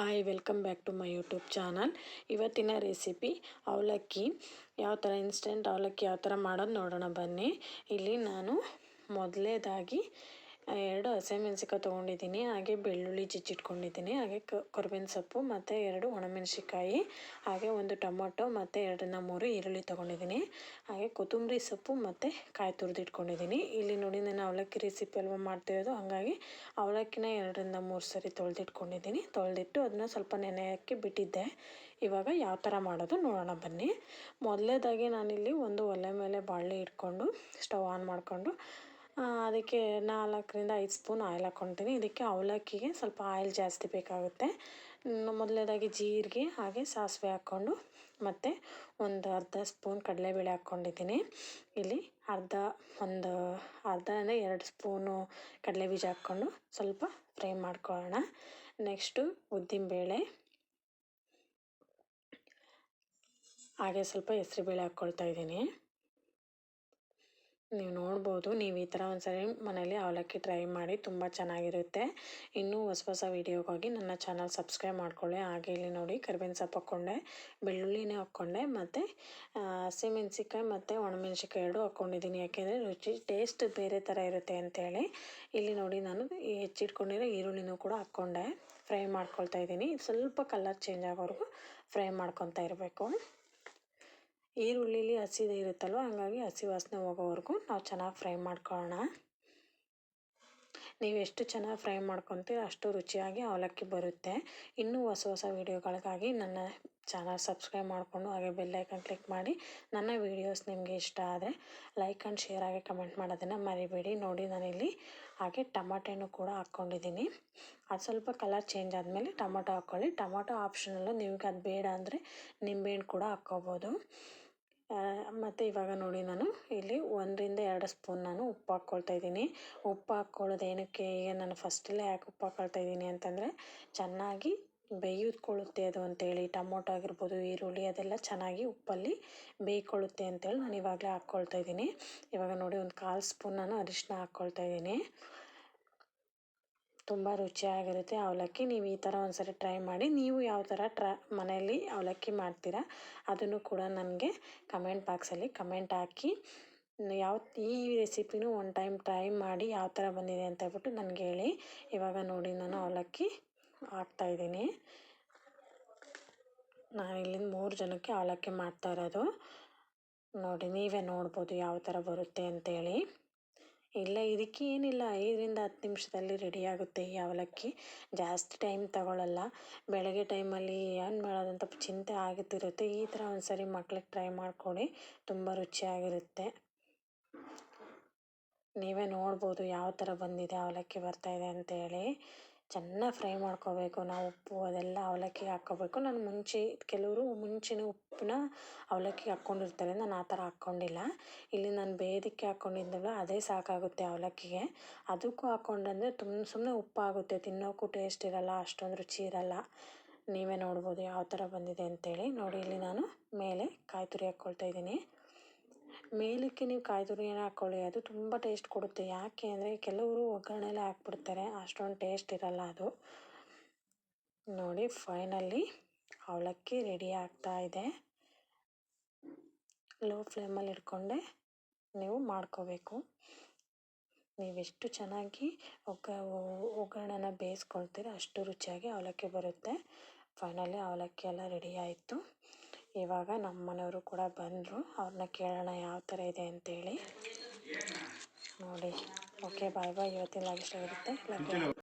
Hi, welcome back to my YouTube channel. ಇವತ್ತಿನ recipe, ಅವಲಕ್ಕಿ. ಯಾವ ಥರ ಇನ್ಸ್ಟೆಂಟ್ ಅವಲಕ್ಕಿ ಯಾವ ಥರ ಮಾಡೋದು ನೋಡೋಣ ಬನ್ನಿ. ಇಲ್ಲಿ ನಾನು ಮೊದಲೇದಾಗಿ ಎರಡು ಹಸಿಮೆಣ್ಸಿಕಾಯಿ ತೊಗೊಂಡಿದ್ದೀನಿ, ಹಾಗೆ ಬೆಳ್ಳುಳ್ಳಿ ಜಜ್ಜಿಟ್ಕೊಂಡಿದ್ದೀನಿ ಹಾಗೆ ಕರ್ಬೇವಿನ ಸೊಪ್ಪು, ಮತ್ತು ಎರಡು ಒಣಮೆಣಸಿಕಾಯಿ ಹಾಗೆ ಒಂದು ಟೊಮೊಟೊ, ಮತ್ತು ಎರಡನ್ನ ಮೂರು ಈರುಳ್ಳಿ ತೊಗೊಂಡಿದ್ದೀನಿ, ಹಾಗೆ ಕೊತ್ತಂಬರಿ ಸೊಪ್ಪು ಮತ್ತು ಕಾಯಿ ತುರಿದಿಟ್ಕೊಂಡಿದ್ದೀನಿ. ಇಲ್ಲಿ ನೋಡಿ, ನಾನು ಅವಲಕ್ಕಿ ರೆಸಿಪಿ ಅಲ್ವಾ ಮಾಡ್ತಿರೋದು ಹಾಗಾಗಿ ಅವಲಕ್ಕಿನ ಎರಡರಿಂದ ಮೂರು ಸರಿ ತೊಳೆದಿಟ್ಕೊಂಡಿದ್ದೀನಿ. ತೊಳೆದಿಟ್ಟು ಅದನ್ನ ಸ್ವಲ್ಪ ನೆನೆಯೋಕ್ಕೆ ಬಿಟ್ಟಿದ್ದೆ. ಇವಾಗ ಯಾವ ಥರ ಮಾಡೋದು ನೋಡೋಣ ಬನ್ನಿ. ಮೊದಲೇದಾಗಿ ನಾನಿಲ್ಲಿ ಒಂದು ಒಲೆ ಮೇಲೆ ಬಾಣಲೆ ಇಟ್ಕೊಂಡು ಸ್ಟವ್ ಆನ್ ಮಾಡಿಕೊಂಡು ಅದಕ್ಕೆ ನಾಲ್ಕರಿಂದ ಐದು ಸ್ಪೂನ್ ಆಯಿಲ್ ಹಾಕ್ಕೊತೀನಿ ಇದಕ್ಕೆ ಅವಲಕ್ಕಿಗೆ ಸ್ವಲ್ಪ ಆಯಿಲ್ ಜಾಸ್ತಿ ಬೇಕಾಗುತ್ತೆ. ಮೊದಲನೇದಾಗಿ ಜೀರಿಗೆ ಹಾಗೆ ಸಾಸಿವೆ ಹಾಕ್ಕೊಂಡು ಮತ್ತು ಒಂದು ಅರ್ಧ ಸ್ಪೂನ್ ಕಡಲೆಬೇಳೆ ಹಾಕ್ಕೊಂಡಿದ್ದೀನಿ. ಇಲ್ಲಿ ಅರ್ಧ ಒಂದು ಅರ್ಧ ಅಂದರೆ ಎರಡು ಸ್ಪೂನು ಕಡಲೆ ಬೀಜ ಹಾಕ್ಕೊಂಡು ಸ್ವಲ್ಪ ಫ್ರೈ ಮಾಡ್ಕೊಳ್ಳೋಣ. ನೆಕ್ಸ್ಟು ಉದ್ದಿನಬೇಳೆ. ಹಾಗೆ ಸ್ವಲ್ಪ ಹೆಸ್ರುಬೇಳೆ ಹಾಕ್ಕೊಳ್ತಾ ಇದ್ದೀನಿ. ನೀವು ನೋಡ್ಬೋದು, ನೀವು ಈ ಥರ ಒಂದ್ಸರಿ ಮನೇಲಿ ಅವಲಕ್ಕಿ ಟ್ರೈ ಮಾಡಿ ತುಂಬ ಚೆನ್ನಾಗಿರುತ್ತೆ. ಇನ್ನೂ ಹೊಸ ಹೊಸ ವೀಡಿಯೋಗಾಗಿ ನನ್ನ ಚಾನಲ್ ಸಬ್ಸ್ಕ್ರೈಬ್ ಮಾಡ್ಕೊಳ್ಳಿ. ಹಾಗೆ ಇಲ್ಲಿ ನೋಡಿ ಕರಿಬೇವಿನ ಸೊಪ್ಪು ಹಾಕ್ಕೊಂಡೆ, ಬೆಳ್ಳುಳ್ಳಿನೇ ಹಾಕ್ಕೊಂಡೆ, ಮತ್ತು ಹಸಿಮೆಣ್ಸಿಕಾಯಿ ಮತ್ತು ಒಣಮೆಣ್ಸಿಕಾಯಿ ಎರಡು ಹಾಕ್ಕೊಂಡಿದ್ದೀನಿ. ಯಾಕೆಂದರೆ ರುಚಿ, ಟೇಸ್ಟ್ ಬೇರೆ ಥರ ಇರುತ್ತೆ ಅಂತೇಳಿ. ಇಲ್ಲಿ ನೋಡಿ ನಾನು ಹೆಚ್ಚಿಟ್ಕೊಂಡಿರೋ ಈರುಳ್ಳಿನೂ ಕೂಡ ಹಾಕ್ಕೊಂಡೆ. ಫ್ರೈ ಮಾಡ್ಕೊಳ್ತಾ ಇದ್ದೀನಿ. ಸ್ವಲ್ಪ ಕಲರ್ ಚೇಂಜ್ ಆಗೋವರೆಗೂ ಫ್ರೈ ಮಾಡ್ಕೊತಾ ಇರಬೇಕು. ಈರುಳ್ಳಿಲಿ ಹಸಿದೆ ಇರುತ್ತಲ್ವ, ಹಾಗಾಗಿ ಹಸಿ ವಾಸನೆ ಹೋಗೋವರೆಗೂ ನಾವು ಚೆನ್ನಾಗಿ ಫ್ರೈ ಮಾಡ್ಕೊಳ್ಳೋಣ ನೀವು ಎಷ್ಟು ಚೆನ್ನಾಗಿ ಫ್ರೈ ಮಾಡ್ಕೊತೀರ ಅಷ್ಟು ರುಚಿಯಾಗಿ ಅವಲಕ್ಕಿ ಬರುತ್ತೆ. ಇನ್ನೂ ಹೊಸ ಹೊಸ ವೀಡಿಯೋಗಳಿಗಾಗಿ ನನ್ನ ಚಾನಲ್ ಸಬ್ಸ್ಕ್ರೈಬ್ ಮಾಡಿಕೊಂಡು ಹಾಗೆ ಬೆಲ್ಲೈಕನ್ ಕ್ಲಿಕ್ ಮಾಡಿ. ನನ್ನ ವೀಡಿಯೋಸ್ ನಿಮಗೆ ಇಷ್ಟ ಆದರೆ ಲೈಕ್ ಆ್ಯಂಡ್ ಶೇರ್ ಆಗಿ ಕಮೆಂಟ್ ಮಾಡೋದನ್ನು ಮರಿಬೇಡಿ. ನೋಡಿ ನಾನಿಲ್ಲಿ ಹಾಗೆ ಟಮಾಟೆನೂ ಕೂಡ ಹಾಕ್ಕೊಂಡಿದ್ದೀನಿ. ಅದು ಸ್ವಲ್ಪ ಕಲರ್ ಚೇಂಜ್ ಆದಮೇಲೆ ಟೊಮೊಟೊ ಹಾಕ್ಕೊಳ್ಳಿ. ಟೊಮೊಟೊ ಆಪ್ಷನಲ್ಲು ನಿಮಗೆ ಅದು ಬೇಡ ಅಂದರೆ ನಿಂಬೆಹಣ್ಣು ಕೂಡ ಹಾಕ್ಕೋಬೋದು. ಮತ್ತು ಇವಾಗ ನೋಡಿ ನಾನು ಇಲ್ಲಿ ಒಂದರಿಂದ ಎರಡು ಸ್ಪೂನ್ ನಾನು ಉಪ್ಪು ಹಾಕ್ಕೊಳ್ತಾ ಇದ್ದೀನಿ. ಉಪ್ಪು ಹಾಕ್ಕೊಳ್ಳೋದು ಏನಕ್ಕೆ, ಈಗ ನಾನು ಫಸ್ಟಲ್ಲೇ ಯಾಕೆ ಉಪ್ಪು ಹಾಕ್ಕೊಳ್ತಾ ಇದ್ದೀನಿ ಅಂತಂದರೆ ಚೆನ್ನಾಗಿ ಬೇಯಿದ್ಕೊಳ್ಳುತ್ತೆ ಅದು ಅಂತೇಳಿ. ಟೊಮೊಟೊ ಆಗಿರ್ಬೋದು, ಈರುಳ್ಳಿ ಅದೆಲ್ಲ ಚೆನ್ನಾಗಿ ಉಪ್ಪಲ್ಲಿ ಬೇಯ್ಕೊಳ್ಳುತ್ತೆ ಅಂತೇಳಿ ನಾನು ಇವಾಗಲೇ ಹಾಕ್ಕೊಳ್ತಾ ಇದ್ದೀನಿ. ಇವಾಗ ನೋಡಿ ಒಂದು ಕಾಲು ಸ್ಪೂನ್ ನಾನು ಅರಿಶಿನ ಹಾಕ್ಕೊಳ್ತಾ ಇದ್ದೀನಿ. ತುಂಬ ರುಚಿಯಾಗಿರುತ್ತೆ ಅವಲಕ್ಕಿ. ನೀವು ಈ ಥರ ಒಂದ್ಸರಿ ಟ್ರೈ ಮಾಡಿ, ನೀವು ಯಾವ ಥರ ಟ್ರ, ಮನೆಯಲ್ಲಿ ಅವಲಕ್ಕಿ ಮಾಡ್ತೀರಾ ಅದನ್ನು ಕೂಡ ನನಗೆ ಕಮೆಂಟ್ ಬಾಕ್ಸಲ್ಲಿ ಕಮೆಂಟ್ ಹಾಕಿ. ಯಾವ, ಈ ರೆಸಿಪಿನೂ ಒನ್ ಟೈಮ್ ಟ್ರೈ ಮಾಡಿ ಯಾವ ಥರ ಬಂದಿದೆ ಅಂತ ಹೇಳ್ಬಿಟ್ಟು ನನಗೆ ಹೇಳಿ. ಇವಾಗ ನೋಡಿ ನಾನು ಅವಲಕ್ಕಿ ಹಾಕ್ತಾಯಿದ್ದೀನಿ ನಾನು ಇಲ್ಲಿಂದ ಮೂರು ಜನಕ್ಕೆ ಅವಲಕ್ಕಿ ಮಾಡ್ತಾ ಇರೋದು. ನೋಡಿ ನೀವೇ ನೋಡ್ಬೋದು ಯಾವ ಥರ ಬರುತ್ತೆ ಅಂತೇಳಿ ಇಲ್ಲ, ಇದಕ್ಕೆ ಏನಿಲ್ಲ. ಐದರಿಂದ ಹತ್ತು ನಿಮಿಷದಲ್ಲಿ ರೆಡಿ ಆಗುತ್ತೆ ಈ ಅವಲಕ್ಕಿ. ಜಾಸ್ತಿ ಟೈಮ್ ತಗೊಳ್ಳಲ್ಲ ಬೆಳಗ್ಗೆ ಟೈಮಲ್ಲಿ ಏನು ಮಾಡೋದಂತ ಚಿಂತೆ ಆಗುತ್ತಿರುತ್ತೆ ಈ ಥರ ಒಂದು ಸರಿ ಮಕ್ಳಿಗೆ ಟ್ರೈ ಮಾಡಿಕೊಡಿ. ತುಂಬ ರುಚಿಯಾಗಿರುತ್ತೆ. ನೀವೇ ನೋಡ್ಬೋದು ಯಾವ ಥರ ಬಂದಿದೆ ಅವಲಕ್ಕಿ ಬರ್ತಾಯಿದೆ ಅಂತೇಳಿ ಚೆನ್ನಾಗಿ ಫ್ರೈ ಮಾಡ್ಕೋಬೇಕು, ನಾವು ಉಪ್ಪು ಅದೆಲ್ಲ ಅವಲಕ್ಕಿ ಹಾಕ್ಕೋಬೇಕು ನಾನು ಮುಂಚೆ, ಕೆಲವರು ಮುಂಚೆನೇ ಉಪ್ಪನ್ನ ಅವಲಕ್ಕಿ ಹಾಕ್ಕೊಂಡಿರ್ತಾರೆ. ನಾನು ಆ ಥರ ಹಾಕ್ಕೊಂಡಿಲ್ಲ. ಇಲ್ಲಿ ನಾನು ಬೇಯೋದಕ್ಕೆ ಹಾಕ್ಕೊಂಡಿದ್ದಲ್ಲ ಅದೇ ಸಾಕಾಗುತ್ತೆ ಅವಲಕ್ಕಿಗೆ. ಅದಕ್ಕೂ ಹಾಕ್ಕೊಂಡಂದರೆ ತುಂಬ ಸುಮ್ಮನೆ ಉಪ್ಪಾಗುತ್ತೆ. ತಿನ್ನೋಕ್ಕೂ ಟೇಸ್ಟ್ ಇರಲ್ಲ ಅಷ್ಟೊಂದು ರುಚಿ ಇರಲ್ಲ ನೀವೇ ನೋಡ್ಬೋದು ಯಾವ ಥರ ಬಂದಿದೆ ಅಂತೇಳಿ. ನೋಡಿ, ಇಲ್ಲಿ ನಾನು ಮೇಲೆ ಕಾಯಿ ತುರಿ ಹಾಕ್ಕೊಳ್ತಾ ಇದ್ದೀನಿ. ಮೇಲಕ್ಕೆ ನೀವು ಕಾಯಿ ತುರಿಯನ್ನು ಹಾಕ್ಕೊಳ್ಳಿ ಅದು ತುಂಬ ಟೇಸ್ಟ್ ಕೊಡುತ್ತೆ. ಯಾಕೆ ಅಂದರೆ ಕೆಲವರು ಒಗ್ಗರಣೆಲೆ ಹಾಕ್ಬಿಡ್ತಾರೆ. ಅಷ್ಟೊಂದು ಟೇಸ್ಟ್ ಇರಲ್ಲ ಅದು. ನೋಡಿ ಫೈನಲಿ ಅವಲಕ್ಕಿ ರೆಡಿ ಆಗ್ತಾ ಇದೆ. ಲೋ ಫ್ಲೇಮಲ್ಲಿ ಇಟ್ಕೊಂಡೆ ನೀವು ಮಾಡ್ಕೋಬೇಕು. ನೀವೆಷ್ಟು ಚೆನ್ನಾಗಿ ಒಗ್ಗ, ಒಗ್ಗರಣೆನ ಬೇಯಿಸ್ಕೊಳ್ತೀರ ಅಷ್ಟು ರುಚಿಯಾಗಿ ಅವಲಕ್ಕಿ ಬರುತ್ತೆ. ಫೈನಲಿ ಅವಲಕ್ಕಿ ಎಲ್ಲ ರೆಡಿ ಆಯಿತು. ಇವಾಗ ನಮ್ಮ ಮನೆಯವರು ಕೂಡ ಬಂದರು. ಅವ್ರನ್ನ ಕೇಳೋಣ ಯಾವ ಥರ ಇದೆ ಅಂತೇಳಿ. ನೋಡಿ. Okay, bye bye. ಇವತ್ತಿನ ಇರುತ್ತೆ.